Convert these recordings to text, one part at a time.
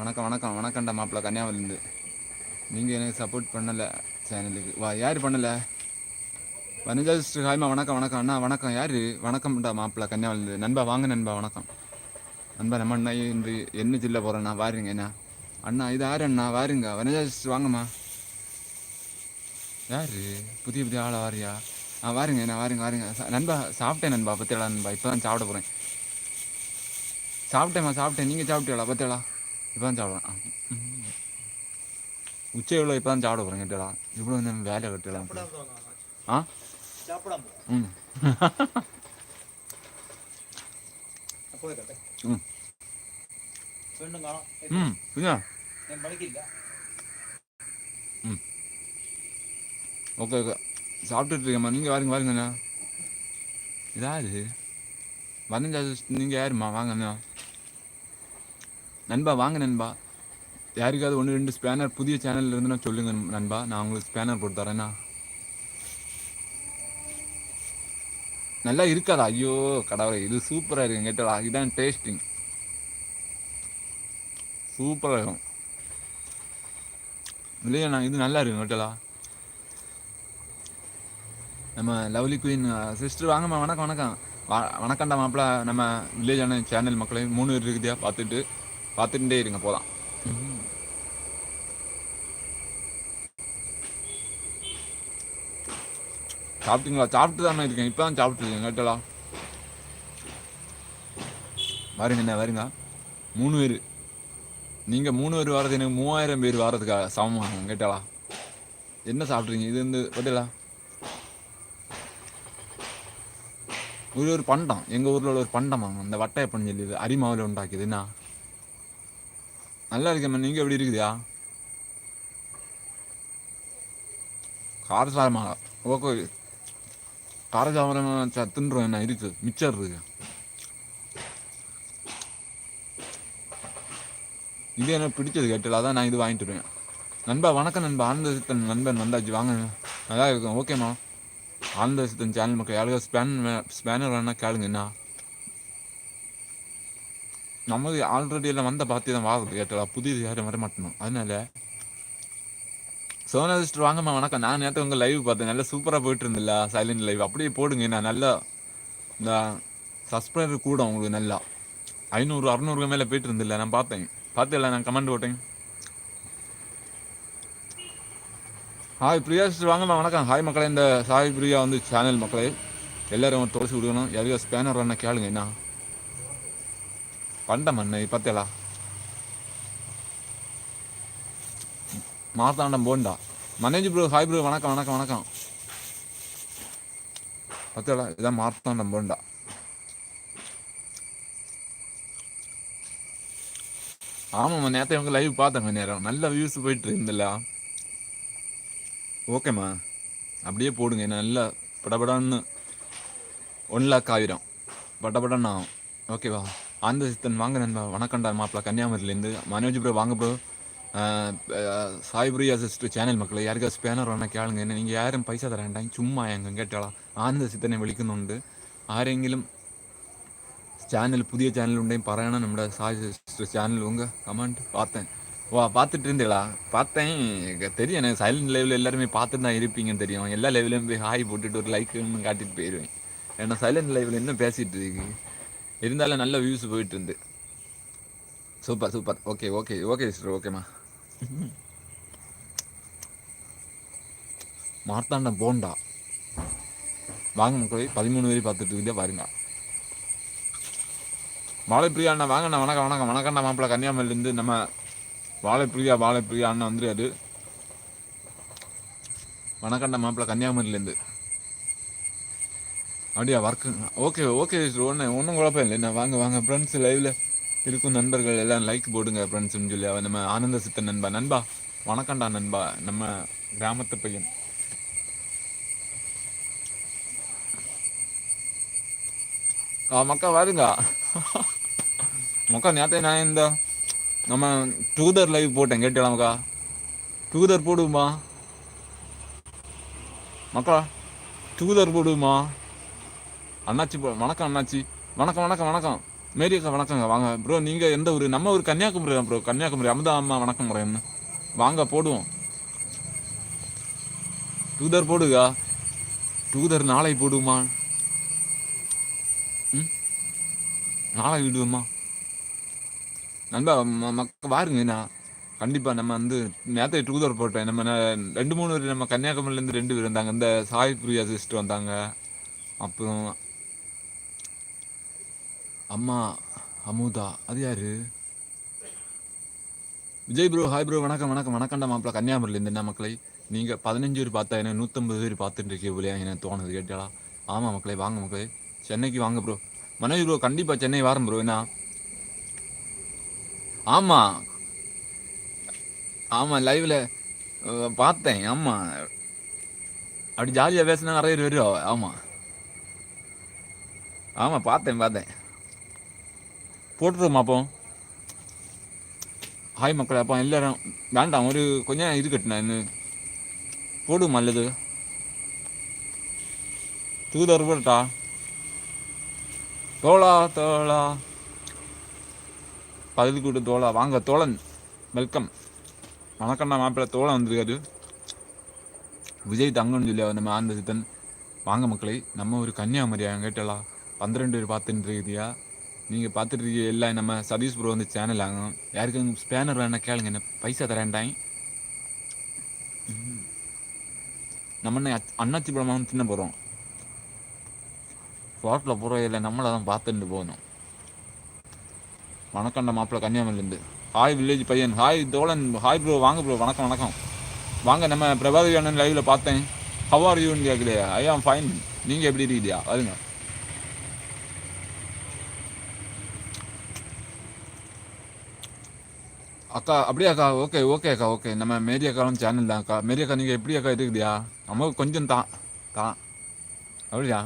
வணக்கம் வணக்கம். வணக்கம்டா மாப்பிள்ள. கன்னியாகுமரிலேருந்து நீங்கள் எனக்கு சப்போர்ட் பண்ணலை சேனலுக்கு. வா யார் பண்ணலை? வனிதா சிஸ்டர் ஹாய்மா வணக்கம் வணக்கம். அண்ணா வணக்கம். யார்? வணக்கம்டா மாப்பிள்ள. கன்னியாகுமரிலேருந்து நண்பா வாங்க நண்பா. வணக்கம். நண்பா நம்ம அண்ணா இன்று என்ன ஜில்ல போகிறேண்ணா வாருங்க அண்ணா அண்ணா இது யார் அண்ணா? வாருங்க. வனிதா சிஸ்டர் வாங்கம்மா. யார்? புதிய புதிய ஆளா வாரியா? ஆ வாருங்க அண்ணா வாருங்க வாருங்க. நண்பா சாப்பிட்டேன் நண்பா. பத்தியாளா நண்பா. இப்போ தான் சாப்பிட போகிறேன் சாப்பிட்டேம்மா சாப்பிட்டேன். நீங்கள் சாப்பிட்டீங்களா பத்தியாளா இப்போ தான் சாப்பிட்றேன் உச்ச எவ்வளோ இப்போ தான் சாப்பிட போகிறேன் கேட்டலாம் இவ்வளோ வந்து வேலை கட்டலாம் ஆ சாப்பிடாம ம் போயிருக்கே ம் ம் ஓகே ஓகே சாப்பிட்டுட்டு இருக்கேம்மா நீங்கள் வாருங்க வாருங்கண்ணா இதாரு வந்து நீங்கள் யாரும்மா வாங்கண்ணா நண்பா வாங்க நண்பா. யாருக்காவது ஒன்று ரெண்டு ஸ்பேனர் புதிய சேனலில் இருந்துன்னா சொல்லுங்க நண்பா. நான் உங்களுக்கு ஸ்பேனர் போட்டு தரேன்னா நல்லா இருக்காதா? ஐயோ கடவுளை இது சூப்பராக இருக்கு கேட்டலா இதுதான் டேஸ்டிங் சூப்பராக இருக்கும். இல்லையா இது நல்லா இருக்கும் கேட்டலா நம்ம லவ்லி குயின் சிஸ்டர் வாங்கம்மா வணக்கம் வணக்கம். வா வணக்கம்டா மாப்பிள்ள நம்ம வில்லேஜான சேனல் மக்களையும் மூணு பேர் இருக்குதியா பார்த்துட்டு. பார்த்துட்டே இருங்க போதான் சாப்பிட்டீங்களா? சாப்பிட்டு தானே இருக்கேன். இப்போ தான் சாப்பிட்டுருக்கேன் கேட்டலா? வருங்க என்ன வருங்க. மூணு பேர். நீங்கள் மூணு பேர் வர்றது எனக்கு மூவாயிரம் பேர் வர்றதுக்காக சமமாக கேட்டாளா என்ன சாப்பிட்றீங்க? இது வந்து பட்டியலா ஒரு ஒரு பண்டம். எங்கள் ஊரில் உள்ள ஒரு பண்டம் அந்த வட்டையப்பன் சொல்லி அரிமாவில் உண்டாக்கியதுன்னா நல்லா இருக்கேம்மா நீங்கள் எப்படி இருக்குதா காரசாரமா ஓகே. காரசாரம் தின்றோம். என்ன இருக்கு. மிச்சர் இருக்கு. இது எனக்கு பிடிச்சது கேட்டல? அதான் நான் இது வாங்கிட்டு வருவேன் நண்பா வணக்கம் நண்பா. ஆனந்த சித்தன் நண்பன் வந்தாச்சு. வாங்க. நல்லா இருக்கும். ஓகேம்மா. ஆனந்த சித்தன் சேனல் மக்கள் யாருக்கா ஸ்பேன் ஸ்பேனர் வேணா கேளுங்க. என்ன நமக்கு ஆல்ரெடி எல்லாம் வந்த பார்த்து தான் வாங்குது கேட்டலா புதியது யாரும் வர மாட்டணும் அதனால சோனா சிஸ்டர் வாங்கம்மா வணக்கம் நான் நேற்று உங்கள் லைவ் பார்த்தேன் நல்லா சூப்பராக போயிட்டு இருந்தில்ல சைலண்ட் லைவ் அப்படியே போடுங்க நான் நல்லா இந்த சப்ஸ்கிரைபர் கூட உங்களுக்கு நல்லா ஐநூறு அறநூறுக்கு மேலே போயிட்டு இருந்தில்ல நான் பார்த்தேன் பார்த்துல நான் கமெண்ட் போட்டேன் ஹாய் பிரியா சிஸ்டர் வாங்கம்மா வணக்கம் ஹாய் மக்களே இந்த சாய் பிரியா வந்து சேனல் மக்களே எல்லாரும் தொலைச்சி விடுக்கணும் யாரையும் ஸ்பேனர் வேணா கேளுங்க என்ன பண்டம் அண்ணே பார்த்தேலா Marthandam bonda. Manoj bro hi bro வணக்கம் வணக்கம் வணக்கம். பார்த்தேலா இதான் மார்த்தாண்டம் போண்டா. ஆமாம்மா நேற்று உங்க லைவ் பார்த்தேங்க நேரம். நல்ல வியூஸ் போயிட்டு இருந்தல. ஓகேம்மா அப்படியே போடுங்க நல்லா படபடான்னு. ஒன் லேக் ஆயிரும். படபடன்னு ஆகும். ஓகேவா ஆனந்த சித்தன் வாங்க நண்பா வணக்கண்டா மாப்பிளா கன்னியாகுமரியிலேருந்து. மனோஜ் ப்ரோ வாங்க ப்ரோ சாய்புரி அசிஸ்ட் சேனல் மக்களை யாருக்காவது ஸ்பேனர் வேணால் கேளுங்க. என்ன நீங்கள் யாரும் പൈസ சும்மா எங்கே ഞങ്ങൾ ஆனந்த சித்தனை വിളിക്കുന്നുണ്ട് ആരെങ്കിലും சேனல் புதிய சேனல் உண்டையும் പറയണം നമ്മുടെ சாய் சிஸ்டர் சேனல் உங்கள் கமெண்ட் பார்த்தேன். வா பார்த்துட்டு இருந்தீங்களா? பார்த்தேன். தெரியும் எனக்கு சைலண்ட் லைவில் எல்லாருமே பார்த்துட்டு தான் இருப்பீங்கன்னு தெரியும். எல்லா லைவ்லையும் போய் ஹாய் போட்டுட்டு ஒரு லைக்குன்னு காட்டிட்டு போயிடுவேன் ஏன்னா சைலண்ட் லைவில் என்ன பேசிகிட்டு இருக்கு இருந்தாலும் நல்ல வியூஸ் போயிட்டு இருந்து super super okay okay okay sister ஓகேம்மா மார்த்தாண்டம் போண்டா. வாங்க மக்களே பதிமூணு பேர் பார்த்துட்டு இருந்தே பாருங்க. வாழைப்பிரியா அண்ணா வாங்க அண்ணா வணக்கம் வணக்கம். வணக்கம்ண்ணா மாப்பிள்ள கன்னியாகுமரியிலேருந்து நம்ம வாழைப்பிரியா வாழைப்பிரியா அண்ணா வந்துருக்காரு வணக்கம்ண்ணா மாப்பிள்ள கன்னியாகுமரியிலேருந்து. அப்படியா ஒர்க்கு ஓகே ஓகே ஒன்று ஒன்றும் குழப்பம் இல்லைண்ணா வாங்க வாங்க ஃப்ரெண்ட்ஸ் லைவில் இருக்கும் நண்பர்கள் எல்லாம் லைக் போடுங்க ஃப்ரெண்ட்ஸ்னு சொல்லி. அவன் நம்ம ஆனந்த சித்த நண்பா நண்பா வணக்கம்டா நண்பா நம்ம கிராமத்து பையன். மக்கா வாருங்க. மக்கா நேற்று நான் இந்த நம்ம டூதர் லைவ் போட்டேன் கேட்டலாம் மக்கா? டூதர் போடுமா? மக்கா டூதர் போடுமா? அண்ணாச்சி போ வணக்கம் அண்ணாச்சி. வணக்கம் வணக்கம் வணக்கம். மேரி அக்கா வணக்கங்க. வாங்க. ப்ரோ நீங்கள் எந்த ஊர்? நம்ம ஊர் கன்னியாகுமரி தான் ப்ரோ கன்னியாகுமரி. அமுதா அம்மா வணக்கம் முறைன்னு வாங்க போடுவோம். டூதர் போடுகா. டூதர் நாளை போடுமா? ம்? நாளை விடுவோமா? நண்பா ம- மக்க பாருங்க கண்டிப்பாக நம்ம வந்து நேற்றை டூதர் போட்டேன். நம்ம ரெண்டு மூணு பேர் நம்ம கன்னியாகுமரியிலேருந்து ரெண்டு பேர் வந்தாங்க. இந்த சாய் பிரியா சிஸ்டர் வந்தாங்க. அப்புறம் அம்மா அமுதா அது யாரு? விஜய் ப்ரோ ஹாய் ப்ரோ வணக்கம் வணக்கம். வணக்கம்டா மாப்பிள்ள கன்னியாகுமரியிலேருந்து என்ன மக்களை? நீங்கள் பதினஞ்சு பேர் பார்த்தா என்ன நூற்றம்பது பேர் பார்த்துட்டு இருக்கீங்க போலியா? எனக்கு தோணுது கேட்டாலா ஆமாம் மக்களே வாங்க மக்களே. சென்னைக்கு வாங்க ப்ரோ மனோஜ் ப்ரோ கண்டிப்பாக சென்னை வாரம் ப்ரோ என்ன? ஆமாம் ஆமாம் லைவில் பார்த்தேன். ஆமாம் அப்படி ஜாலியாக பேசினா நிறைய பேர் ஆமாம் ஆமாம் பார்த்தேன் பார்த்தேன். போட்டுருவோம் அப்போ. ஹாய் மக்களே அப்போ எல்லாரும் வேண்டாம் ஒரு கொஞ்சம் இருக்கட்டும் நான் இன்னும் போடுமா நல்லது தூதர் போட்டா தோழா தோழா பகுதி கூட்டு தோழா வாங்க தோழன் வெல்கம் வணக்கம்டா மாப்பிள்ள தோழன் வந்திருக்காரு. விஜய் தங்கன்னு சொல்லி நம்ம ஆனந்த சித்தன். வாங்க மக்களை நம்ம ஒரு கன்னியாகுமரியா? கேட்டலா பன்னிரெண்டு பேர் பார்த்துட்டு இருக்குதியா நீங்கள் பார்த்துட்டு எல்லாம் நம்ம சதீஷ் ப்ரோ வந்து சேனல் ஆகும். யாருக்கும் ஸ்பேனர் வேணா கேளுங்க. என்ன பைசா தரேன்டாய் நம்ம அண்ணாச்சி படமாக தின்ன போகிறோம் ரோட்டில் போகிற இல்லை நம்மளை தான் பார்த்துட்டு போகணும். வணக்கம்டா மாப்பிள்ள கன்னியாகுமரிலேருந்து ஹாய் வில்லேஜ் பையன். ஹாய் தோழன். ஹாய் ப்ரோ வாங்க ப்ரோ வணக்கம் வணக்கம். வாங்க நம்ம பிரபாதி அண்ணன் லைவில் பார்த்தேன். ஹவ் ஆர் யூன்னு கேட்கலையா? ஐ ஆம் ஃபைன் நீங்கள் எப்படி இருக்கீங்க? வருங்க அக்கா அப்படியே அக்கா ஓகே ஓகே அக்கா ஓகே நம்ம மேரி அக்காவும் சேனல் தான் அக்கா. மேரி அக்கா நீங்கள் எப்படி அக்கா இருக்குதியா நம்ம கொஞ்சம் தான் தான். அப்படியா?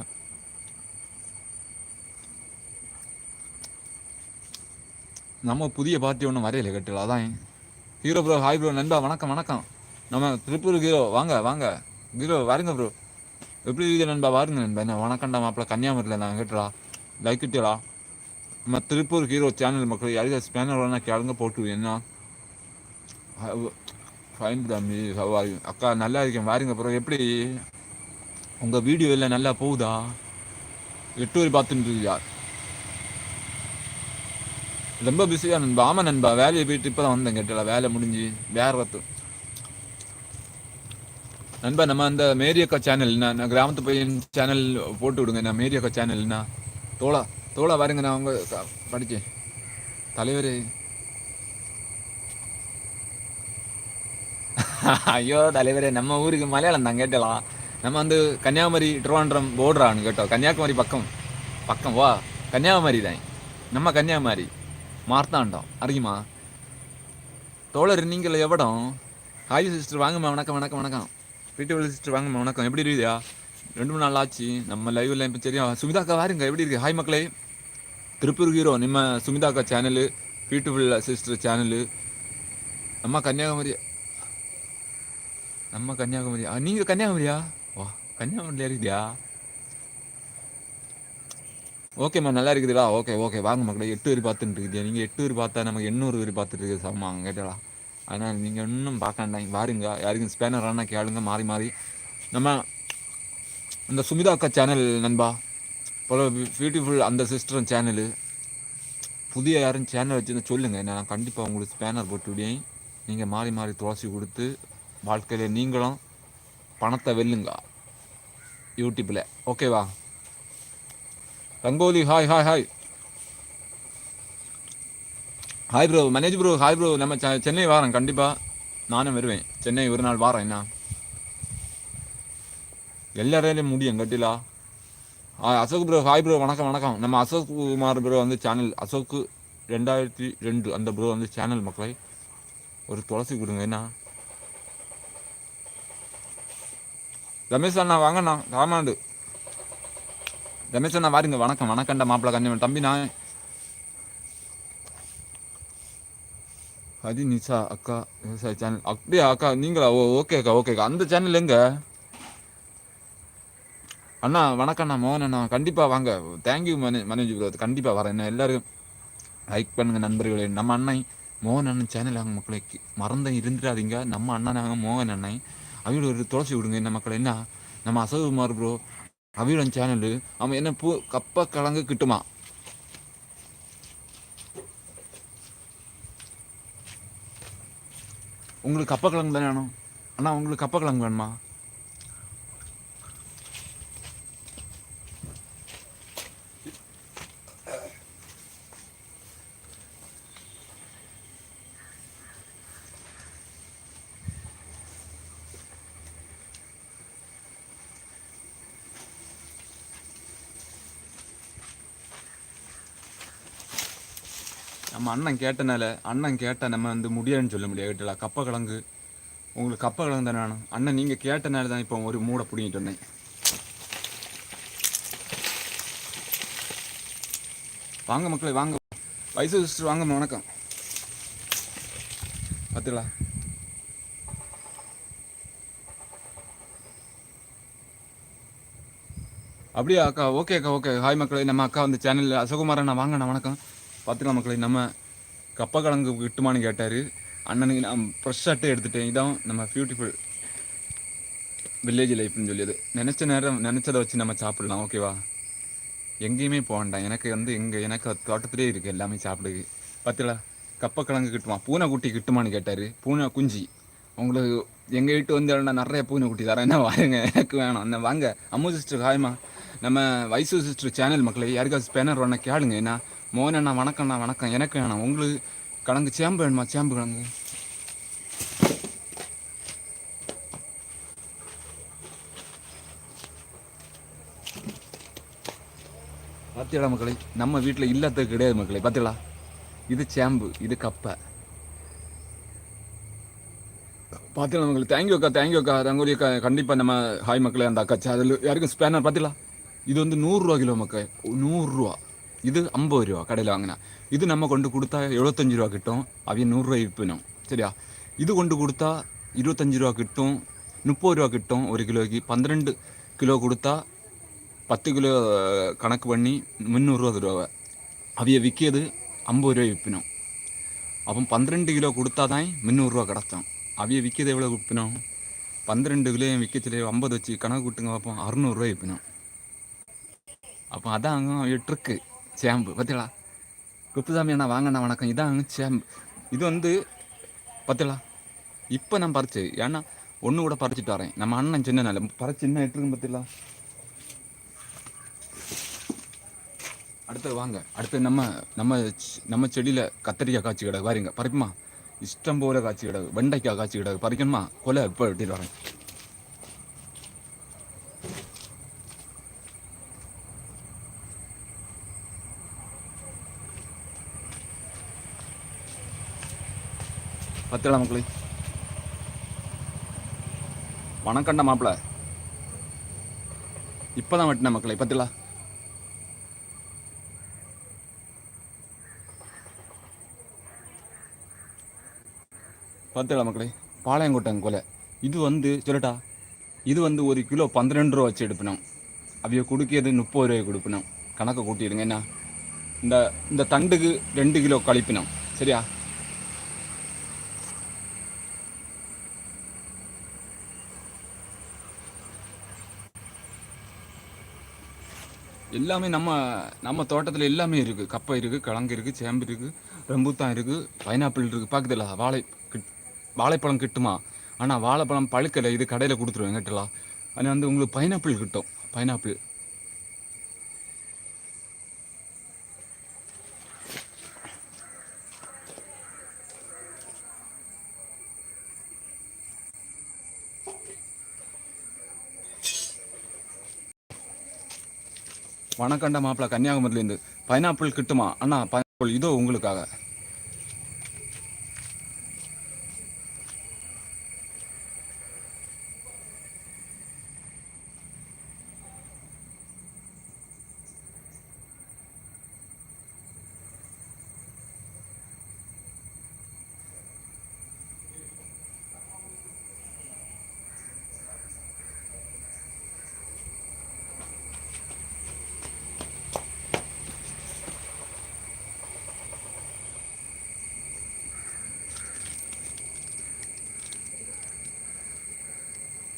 நம்ம புதிய பார்ட்டி ஒன்றும் வரையில கட்டல. அதான். ஹீரோ ப்ரோ ஹாய் ப்ரோ நண்பா வணக்கம் வணக்கம். நம்ம திருப்பூர் ஹீரோ வாங்க வாங்க. ஹீரோ வாருங்க ப்ரோ எப்படி இருக்குது நண்பா வாருங்க நண்பா. என்ன வணக்கம்டா மாப்பிள்ள கன்னியாகுமரியில் நான் கேட்டலா லைக் கிட்டலா நம்ம திருப்பூர் ஹீரோ சேனல் மக்கள் யாருக்கு ஸ்பேனர் வேணா கேளுங்க போட்டு என்ன? ஃபைன் தம்பி சவாரி அக்கா நல்லா இருக்கேன். வாருங்க பிறகு எப்படி? உங்கள் வீடியோ எல்லாம் நல்லா போகுதா? எட்டு வரை பார்த்துட்டு இருக்கியா? ரொம்ப பிஸியாக நண்பா. ஆமாம் நண்பா. வேலையை போயிட்டு இப்போ தான் வந்தேன். கேட்டல வேலை முடிஞ்சு. வேற ஒருத்து. நண்பா நம்ம அந்த மேரியக்கா சேனல் நான் கிராமத்து பையன் சேனல் போட்டு விடுங்க. நான் மேரியக்கா சேனல்னா தோழா தோழா பாருங்க நான் அவங்க படிச்சேன் தலைவரே. ஐயோ தலைவரே நம்ம ஊருக்கு மலையாளம் தான் கேட்டலாம். நம்ம வந்து கன்னியாகுமரி திருவாண்டம் போடுறான்னு கேட்டோம். கன்னியாகுமரி பக்கம். பக்கம் வா. கன்னியாகுமரி தான். நம்ம கன்னியாகுமரி. மார்த்தாண்டம். அறியுமா? தோழர் நீங்கள் எவடம்? ஹாய் சிஸ்டர் வாங்கம்மா வணக்கம் வணக்கம் வணக்கம். வீட்டு சிஸ்டர் வாங்கம்மா வணக்கம். எப்படி இருக்குதியா? ரெண்டு மூணு நாள் ஆச்சு. நம்ம லைவ்ல இப்போ சரியா சுமிதாக்கா வாருங்க. எப்படி இருக்கு? ஹாய் மக்களே. திருப்பூர் ஹீரோ நம்ம சுமிதாக்கா சேனலு பியூட்டிஃபுல் சிஸ்டர் சேனலு நம்ம கன்னியாகுமரி நம்ம கன்னியாகுமரி. ஆ, நீங்க கன்னியாகுமரியா? வா கன்னியாகுமரியில் இருக்குதியா ஓகேம்மா நல்லா இருக்குதுடா. ஓகே ஓகே வாங்க மக்களே எட்டு பேர் பார்த்துட்டு இருக்குதியா நீங்கள் எட்டு பேர் பார்த்தா நமக்கு எண்ணூறு பேர் பார்த்துட்டு இருக்குது சாமா கேட்டடா அதனால் நீங்கள் இன்னும் பார்க்காண்டாங்க பாருங்க யாருக்கும் ஸ்பேனர் ஆனால் கேளுங்க மாறி மாறி. நம்ம இந்த சுமிதா அக்கா சேனல் நண்பா. பல பியூட்டிஃபுல் அந்த சிஸ்டர் சேனலு புதிய யாரும் சேனல் வச்சுருந்தா சொல்லுங்கள் நான் கண்டிப்பாக உங்களுக்கு ஸ்பேனர் போட்டு விடுவேன். நீங்கள் மாறி மாறி துளசி கொடுத்து வாழ்க்கையில் நீங்களும் பணத்தை வெல்லுங்க. யூடியூப்பில் ஓகேவா rangoli hi hi hi hi bro Manoj bro hi bro நம்ம சென்னை வாரம் கண்டிப்பாக நானும் வருவேன். சென்னை ஒரு நாள் வாரம் என்ன? எல்லாரையிலும் முடியும் கட்டிலா? ஆ அசோக் ப்ரோ ஹாய் ப்ரோ வணக்கம் வணக்கம். நம்ம அசோக் குமார் ப்ரோ வந்து சேனல் அசோக்கு ரெண்டாயிரத்தி ரெண்டு அந்த ப்ரோ வந்து சேனல் மக்களை ஒரு துளசி கொடுங்க என்ன? ரமேஷ் அண்ணா வாங்கண்ணா ராமாண்டு ரமேஷ் அண்ணா வாருங்க வணக்கம். வணக்கம்டா மாப்பிள்ள கஞ்சமன் தம்பி நான் ஹதி நிஷா அக்கா விவசாய சேனல் அப்படியா அக்கா நீங்களா? ஓ ஓகே அக்கா ஓகே அக்கா. அந்த சேனல் எங்க? அண்ணா வணக்கம் அண்ணா மோகன் அண்ணா. கண்டிப்பாக வாங்க. தேங்க்யூ மனே மனோஜ் ப்ரோ கண்டிப்பாக வரேன். என்ன எல்லாரும் லைக் பண்ணுங்க நண்பர்களே. நம்ம அண்ணன் மோகன் அண்ணன் சேனல் ஆகும் மக்களை. மறந்து இருந்துடாதீங்க. நம்ம அண்ணனாக மோகன் அண்ணன். அவங்கள ஒரு துளசி விடுங்க. இந்த மக்கள் என்ன? நம்ம அசோகுமார் ப்ரோ அவியோட சேனலு அவன் என்ன பூ கப்ப கிழங்கு கிட்டுமா? உங்களுக்கு கப்பக்கிழங்கு தானே வேணும்? அண்ணா உங்களுக்கு கப்பக்கிழங்கு வேணுமா? நம்ம அண்ணன் கேட்டனால அண்ணன் கேட்டால் நம்ம வந்து முடியாதுன்னு சொல்ல முடியாது. கேட்டல கப்ப கிழங்கு உங்களுக்கு கப்ப கிழங்கு தானே வேணும். அண்ணன் நீங்கள் கேட்டனால தான் இப்போ ஒரு மூடை பிடிங்கிட்டு வந்தேன். வாங்க மக்களே வாங்க. வயசு சிஸ்டர் வாங்க வணக்கம். பார்த்துக்கலாம். அப்படியா அக்கா? ஓகே அக்கா ஓகே. ஹாய் மக்களே நம்ம அக்கா வந்து சேனலில் அசோகுமாரண்ணா வாங்கண்ணா வணக்கம். பார்த்துக்கலாம் மக்களை நம்ம கப்பக்கிழங்கு கிட்டுமான்னு கேட்டார். அண்ணனுக்கு நான் ஃப்ரெஷ்ஷாகட்டே எடுத்துட்டேன். இதான் நம்ம பியூட்டிஃபுல் வில்லேஜ் லைஃப்னு சொல்லியது. நினச்ச நேரம் நினச்சதை வச்சு நம்ம சாப்பிடலாம் ஓகேவா எங்கேயுமே போக வேண்டாம். எனக்கு வந்து எங்கே எனக்கு தோட்டத்திலே இருக்குது எல்லாமே சாப்பிடுது பார்த்தீங்களா கப்பக்கிழங்கு கிட்டுமா பூனை குட்டி கிட்டுமான்னு கேட்டார். பூனை குஞ்சு. உங்களுக்கு எங்கள் வீட்டு வந்து எல்லாம் நிறைய பூனை குட்டி தரேன். என்ன வாருங்க எனக்கு வேணும். என்ன வாங்க. அம்மு சிஸ்டர் ஹாய்மா நம்ம வைசு சிஸ்டர் சேனல் மக்களை யாருக்காவது ஸ்பேனர் வேணா கேளுங்க. என்ன மோகன் அண்ணா வணக்கம்ண்ணா வணக்கம். எனக்கு வேணாம். உங்களுக்கு கிழங்கு சேம்பு வேணுமா? சேம்பு கிழங்கு பார்த்தீங்களா மக்களை நம்ம வீட்டில் இல்லாதது கிடையாது மக்களை. பார்த்தீங்களா இது சேம்பு இது கப்பை. பார்த்தீங்களா மக்களை தேங்க்யூ அக்கா தேங்க்யூ அக்கா. ரங்கோலி அக்கா கண்டிப்பாக நம்ம ஹாய் மக்களே அந்த அக்கா. அதில் யாருக்கும் ஸ்பேனர் பார்த்தீங்களா இது வந்து நூறுரூவா கிலோ மக்கள். நூறுரூவா இது ஐம்பது ரூபா கடையில் வாங்கினா இது நம்ம கொண்டு கொடுத்தா எழுபத்தஞ்சு ரூபா கிட்டும் அவைய நூறுரூவா விற்பினோம் சரியா இது கொண்டு கொடுத்தா இருபத்தஞ்சு ரூபா கிட்டும் முப்பது ரூபா கிட்டும் ஒரு கிலோக்கு பன்னிரெண்டு கிலோ கொடுத்தா பத்து கிலோ கணக்கு பண்ணி முந்நூறுரூவா ரூபாவை அவைய விற்கிறது ஐம்பது ரூபாய் விற்பினோம் அப்போ பன்னிரெண்டு கிலோ கொடுத்தா தான் முந்நூறுரூவா கிடச்சோம் அவைய விற்கிறது எவ்வளோ விற்பினோம் பன்னிரெண்டு கிலோ விற்கச்சில ஐம்பது வச்சு கணக்கு விட்டுங்க பார்ப்போம் அறுநூறுவா விற்பினோம் அப்போ அதான் அங்கே ட்ரிக்கு சேம்பு பார்த்தீங்களா குப்புசாமி அண்ணா வாங்கண்ணா வணக்கம் இதான் சேம்பு இது வந்து பார்த்தீங்களா இப்போ நான் பறிச்சு ஏன்னா ஒன்று கூட பறிச்சுட்டு வரேன் நம்ம அண்ணன் சின்ன நல்ல பறிச்சு என்ன எட்டுருக்குன்னு பார்த்தீங்களா அடுத்து வாங்க அடுத்து நம்ம நம்ம நம்ம செடியில் கத்திரிக்காய் காய்ச்சி கிடக்கு பாருங்க பறிக்குமா இஷ்டம் போல காய்ச்சி கிடக்கு வெண்டைக்காய் காய்ச்சி கிடக்கு பறிக்கணுமா கொலை இப்போ வெட்டிட்டு வரேன் பத்திரா மக்களே. வணக்கம்டா மாப்பிள. இப்போதான் வெட்டின மக்களே பத்திலா பத்திரா மக்களே பாளையங்கோட்டம் கொலை. இது வந்து சொல்லட்டா இது வந்து ஒரு கிலோ பன்னிரெண்டு ரூபா வச்சு எடுப்பினோம். அவைய கொடுக்கிறது முப்பது ரூபாய் கொடுப்பினோம். கணக்கை கூட்டிடுங்க என்ன? இந்த இந்த தண்டுக்கு ரெண்டு கிலோ கழிப்பினோம். சரியா? எல்லாமே நம்ம நம்ம தோட்டத்தில் எல்லாமே இருக்குது கப்பை இருக்குது கிழங்கு இருக்குது சேம்பு இருக்குது ரம்பூத்தான் இருக்குது பைனாப்பிள் இருக்குது பார்க்குதுல வாழை கிட் வாழைப்பழம் கிட்டுமா? ஆனால் வாழைப்பழம் பழுக்கலை இது கடையில் கொடுத்துருவேன் கேட்டலாம் ஆனால் வந்து உங்களுக்கு பைனாப்பிள் கிட்டும். பைனாப்பிள். வணக்கண்ட மாப்பிள்ள கன்னியாகுமரியிலேருந்து. பைனாப்பிள் கிட்டுமா? அண்ணா பைனாப்பிள் இதோ உங்களுக்காக.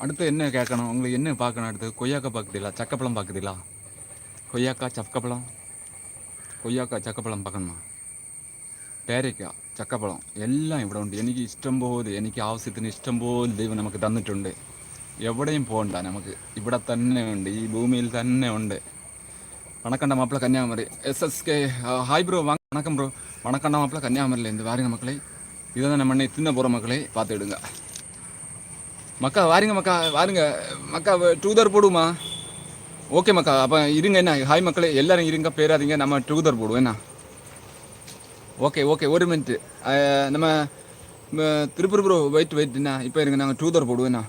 அடுத்து என்ன கேட்கணும் உங்களுக்கு என்ன பார்க்கணும் அடுத்து கொய்யாக்காய் பார்க்குறீங்களா சக்கப்பழம் பார்க்குறீங்களா கொய்யாக்காய் ചക്കപ്പഴം കൊയ്യാക്ക ചക്കപ്പഴം பார்க்கணுமா പേരയ്ക്ക ചക്കപ്പഴം എല്ലാം ഇവിടെ ഉണ്ട് എനിക്ക് ഇഷ്ടം പോലെ എനിക്ക് ആവശ്യത്തിന് ഇഷ്ടം പോലെ ദൈവം നമുക്ക് തന്നിട്ടുണ്ട് എവിടെയും പോകണ്ട നമുക്ക് ഇവിടെ തന്നെ ഉണ്ട് ഈ ഭൂമിയിൽ തന്നെ ഉണ്ട് வணக்கண்ட மாப்பிள்ள கன்னியாகுமரி எஸ்எஸ்கே ஹாய் ப்ரோ வாங்க வணக்கம் ப்ரோ வணக்கண்ட மாப்பிள்ள கன்னியாகுமரியில் இருந்து வாருங்க மக்களே இதை தான் நம்ம தின்ன போகிற மக்களே பார்த்துடுங்க மக்கா வாருங்க மக்கா வாருங்க. மக்கா டூதர் போடுமா? ஓகே மக்கா அப்போ இருங்க என்ன? ஹாய் மக்களே எல்லாரும் இருங்க பேராதீங்க. நம்ம டூதர் போடுவோம் என்ன? ஓகே ஓகே ஒரு மினிட் நம்ம திருப்பூர் ப்ரோ வெயிட் வெயிட் என்ன? இப்போ இருங்க நாங்கள் டூதர் போடுவோம் என்ன?